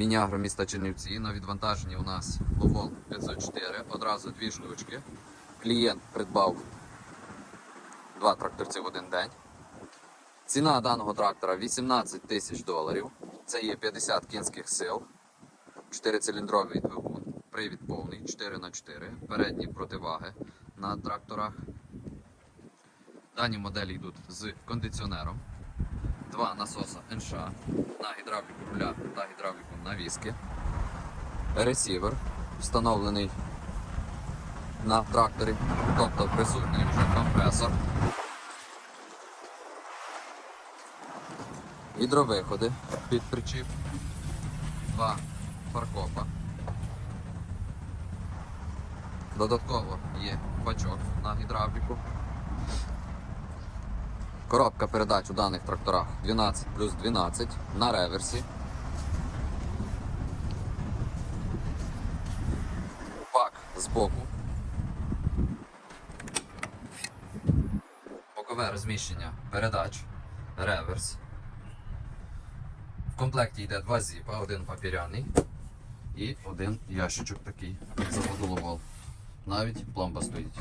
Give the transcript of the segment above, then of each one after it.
Мінягро міста Чернівці. На відвантаженні у нас Ловол 504. Одразу дві штучки. Клієнт придбав два тракторці в один день. Ціна даного трактора 18 тисяч доларів. Це є 50 кінських сил, 4-циліндровий двигун, привід повний 4х4, передні противаги на тракторах. Дані моделі йдуть з кондиціонером, два насоса НШ на гідравліку руля та гідравліку навіски, ресівер встановлений на тракторі, тобто присутній вже компресор. Гідровиходи під причіп, два фаркопа. Додатково є бачок на гідравліку. Коробка передач у даних тракторах 12 плюс 12 на реверсі. Пак збоку. Бокове розміщення передач, реверс. В комплекті йде два зіпа, один папіряний і один ящичок такий з заводу Навіть пломба стоїть.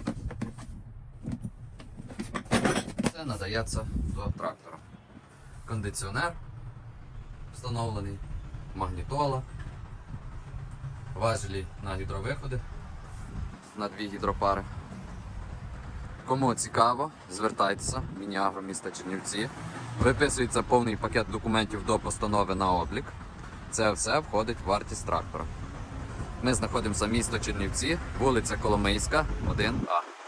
Надається до трактора. Кондиціонер встановлений, магнітола, важелі на гідровиходи на дві гідропари. Кому цікаво, звертайтеся, Мініагро міста Чернівці. Виписується повний пакет документів до постанови на облік. Це все входить в вартість трактора. Ми знаходимося місто Чернівці, вулиця Коломийська, 1А.